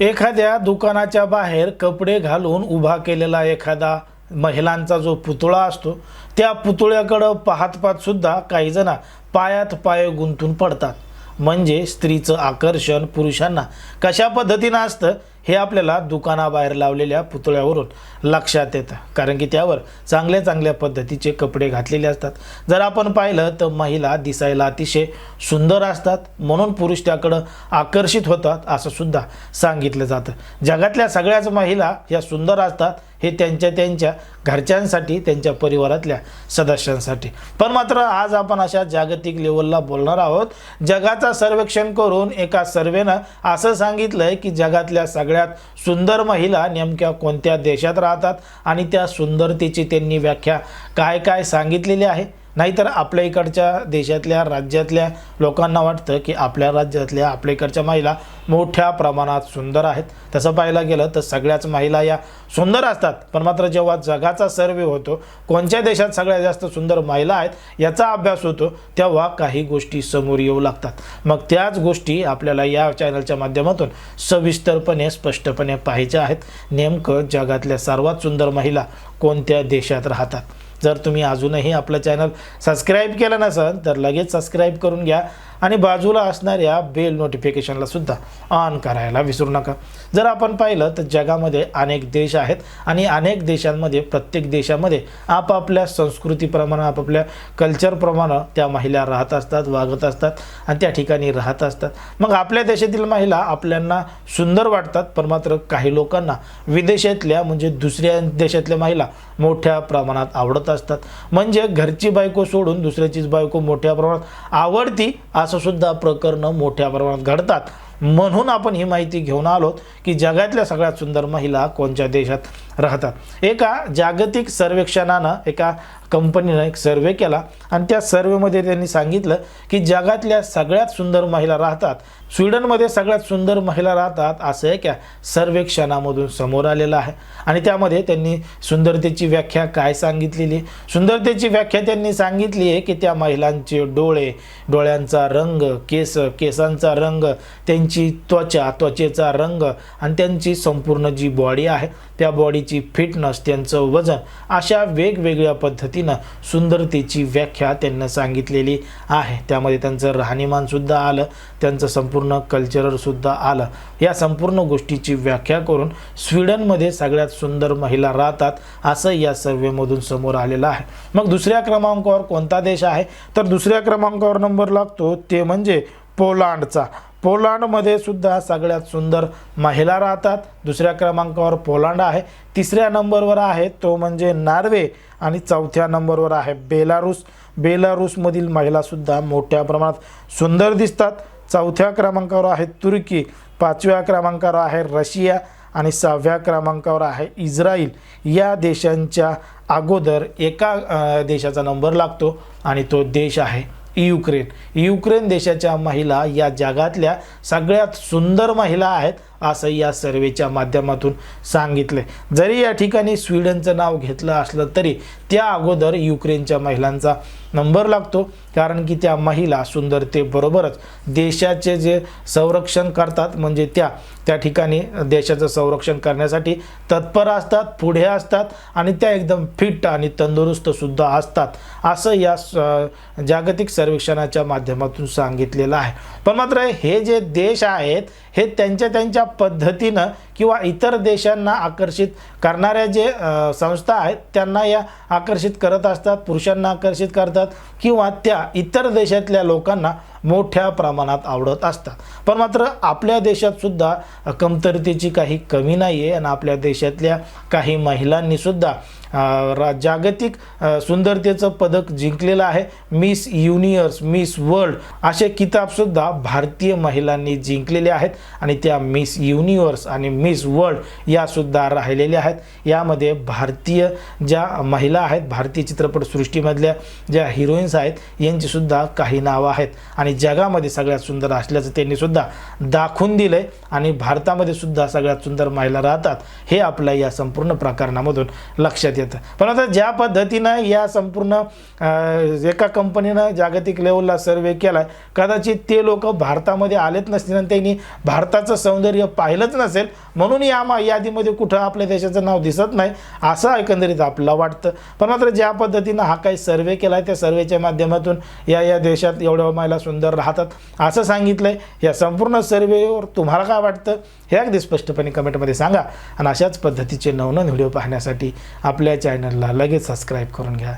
एखाद्या दुकानाच्या बाहेर कपडे घालून उभा केलेला एखादा महिलांचा जो पुतळा असतो त्या पुतळ्याकडं पाहत पाहत सुद्धा काही जण पायात पाय गुंतून पडतात. म्हणजे स्त्रीचं आकर्षण पुरुषांना. कशा पद्धतीनं असतं हे आपल्याला दुकानाबाहेर लावलेल्या पुतळ्यावरून लक्षात येतं. कारण की त्यावर चांगल्या चांगल्या पद्धतीचे कपडे घातलेले असतात. जर आपण पाहिलं तर महिला दिसायला अतिशय सुंदर असतात. म्हणून पुरुष त्याकडं आकर्षित होतात असं सुद्धा सांगितलं जातं. जगातल्या सगळ्याच महिला या सुंदर असतात. हे त्यांच्या त्यांच्या घरच्यांसाठी त्यांच्या परिवारातल्या सदस्यांसाठी. पण मात्र आज आपण अशा जागतिक लेवलला बोलणार आहोत. जगाचा सर्वेक्षण करून एका सर्वेनं असं सांगितलंय की जगातल्या सगळ्यात सुंदर महिला नेमक्या कोणत्या देशात राहतात आणि त्या सुंदरतेची त्यांनी व्याख्या काय काय सांगितलेली आहे? नाहीतर आपल्या इकडच्या देशातल्या राज्यातल्या लोकांना वाटतं की आपल्या राज्यातल्या आपल्या इकडच्या महिला मोठ्या प्रमाणात सुंदर आहेत. तसं पाहायला गेलं तर सगळ्याच महिला या सुंदर असतात. पण मात्र जेव्हा जगाचा सर्वे होतो कोणत्या देशात सगळ्यात जास्त सुंदर महिला आहेत याचा अभ्यास होतो तेव्हा काही गोष्टी समोर येऊ लागतात. मग त्याच गोष्टी आपल्याला या चॅनलच्या माध्यमातून सविस्तरपणे स्पष्टपणे पाहायच्या आहेत. नेमकं जगातल्या सर्वात सुंदर महिला कोणत्या देशात राहतात? जर तुम्ही अजूनही आपलं चॅनल सबस्क्राईब केलं नसेल तर लगेच सबस्क्राईब करून घ्या. आणि बाजूला असणाऱ्या बेल नोटिफिकेशनला सुद्धा ऑन करायला विसरू नका. जर आपण पाहिलं तर जगामध्ये अनेक देश आहेत आणि अनेक देशांमध्ये प्रत्येक देशामध्ये आपापल्या संस्कृतीप्रमाणे आपापल्या कल्चरप्रमाणे त्या महिला राहत असतात वागत असतात आणि त्या ठिकाणी राहत असतात. मग आपल्या देशातील महिला आपल्यांना सुंदर वाटतात पण मात्र काही लोकांना विदेशातल्या म्हणजे दुसऱ्या देशातल्या महिला मोठ्या प्रमाणात आवडत असतात. म्हणजे घरची बायको सोडून दुसऱ्याचीच बायको मोठ्या प्रमाणात आवडती असं सुद्धा प्रकरणं मोठ्या प्रमाणात घडतात. म्हणून आपण ही माहिती घेऊन आलो की जगातल्या सगळ्यात सुंदर महिला कोणत्या देशात राहतात? एका जागतिक सर्वेक्षणानं एका कंपनीनं एक सर्वे केला आणि त्या सर्वेमध्ये त्यांनी सांगितलं की जगातल्या सगळ्यात सुंदर महिला राहतात. स्वीडनमध्ये सगळ्यात सुंदर महिला राहतात असं एक सर्वेक्षणामधून समोर आलेलं आहे. आणि त्यामध्ये त्यांनी सुंदरतेची व्याख्या काय सांगितलेली? सुंदरतेची व्याख्या त्यांनी सांगितली आहे की त्या महिलांचे डोळे डोळ्यांचा रंग केस केसांचा रंग त्यांची त्वचा त्वचेचा रंग आणि त्यांची संपूर्ण जी बॉडी आहे त्या बॉडीची फिटनेस त्यांचं वजन अशा वेगवेगळ्या पद्धती पद्धतीनं सुंदरतेची व्याख्या त्यांना सांगितलेली आहे. त्यामध्ये त्यांचं राहणीमानसुद्धा आलं त्यांचं संपूर्ण कल्चरलसुद्धा आलं. या संपूर्ण गोष्टीची व्याख्या करून स्वीडनमध्ये सगळ्यात सुंदर महिला राहतात असं या सर्वेमधून समोर आलेलं आहे. मग दुसऱ्या क्रमांकावर कोणता देश आहे? तर दुसऱ्या क्रमांकावर नंबर लागतो ते म्हणजे पोलांडचा. पोलांडमध्ये सुद्धा सगळ्यात सुंदर महिला राहतात. दुसऱ्या क्रमांकावर पोलांड आहे. तिसऱ्या नंबरवर आहे तो म्हणजे नार्वे आणि चौथ्या नंबरवर आहे बेलारूस. बेलारूसमधील महिलासुद्धा मोठ्या प्रमाणात सुंदर दिसतात. चौथ्या क्रमांकावर आहे तुर्की. पाचव्या क्रमांकावर आहे रशिया आणि सहाव्या क्रमांकावर आहे इस्रायल. या देशांच्या अगोदर एका देशाचा नंबर लागतो आणि तो देश आहे युक्रेन. युक्रेन देशाच्या महिला या जगातल्या सगळ्यात सुंदर महिला आहेत. असं या सर्वेच्या माध्यमातून सांगितले जरी या ठिकाणी स्वीडनचं नाव घेतलं असलं तरी त्या अगोदर युक्रेनच्या महिलांचा नंबर लागतो. कारण की त्या महिला सुंदरतेबरोबरच देशाचे जे संरक्षण करतात म्हणजे त्या त्या ठिकाणी देशाचं संरक्षण करण्यासाठी तत्पर असतात पुढे असतात आणि त्या एकदम फिट आणि तंदुरुस्तसुद्धा असतात असं या स- जागतिक सर्वेक्षणाच्या माध्यमातून सांगितलेलं आहे. पण मात्र हे जे देश आहेत हे त्यांच्या त्यांच्या पद्धतीनं किंवा इतर देशांना आकर्षित करणाऱ्या जे संस्था आहेत त्यांना या आकर्षित करत असतात पुरुषांना आकर्षित करतात किंवा त्या इतर देशातल्या लोकांना मोठ्या प्रमाणात आवडत असतात. पण मात्र आपल्या देशात सुद्धा कमतरतेची काही कमी नाही आहे आणि आपल्या देशातल्या काही महिलांनी सुद्धा रा जागतिक सुंदरतेचं पदक जिंकलेलं आहे. मिस युनियर्स मिस वर्ल्ड असे किताबसुद्धा भारतीय महिलांनी जिंकलेले आहेत आणि त्या मिस युनिवर्स आणि मिस वर्ल्ड यासुद्धा राहिलेल्या आहेत. यामध्ये भारतीय ज्या महिला आहेत भारतीय चित्रपटसृष्टीमधल्या ज्या हिरोईन्स आहेत यांचीसुद्धा काही नावं आहेत. आणि आणि जगामध्ये सगळ्यात सुंदर असल्याचं त्यांनी सुद्धा दाखवून आहे आणि भारतामध्ये सुद्धा सगळ्यात सुंदर महिला राहतात हे आपल्या या संपूर्ण प्रकरणामधून लक्षात येतं. पण आता ज्या पद्धतीनं या संपूर्ण एका कंपनीनं जागतिक लेवलला सर्वे केलाय कदाचित ते लोक भारतामध्ये आलेच नसतील आणि त्यांनी भारताचं सौंदर्य पाहिलंच नसेल म्हणून या मा यादीमध्ये कुठं आपल्या देशाचं नाव दिसत नाही असं एकंदरीत आपल्याला वाटतं. पण मात्र ज्या पद्धतीनं हा काही सर्वे केला आहे त्या सर्वेच्या माध्यमातून या या देशात एवढ्या महिला सुंदर राहतात. असं सांगितलंय. या संपूर्ण सर्वेवर तुम्हाला काय वाटतं? हे अगदी स्पष्टपणे कमेंटमध्ये सांगा. आणि अशाच पद्धतीचे नवनवीन व्हिडिओ पाहण्यासाठी आपल्या चॅनलला लगेच सबस्क्राईब करून घ्या.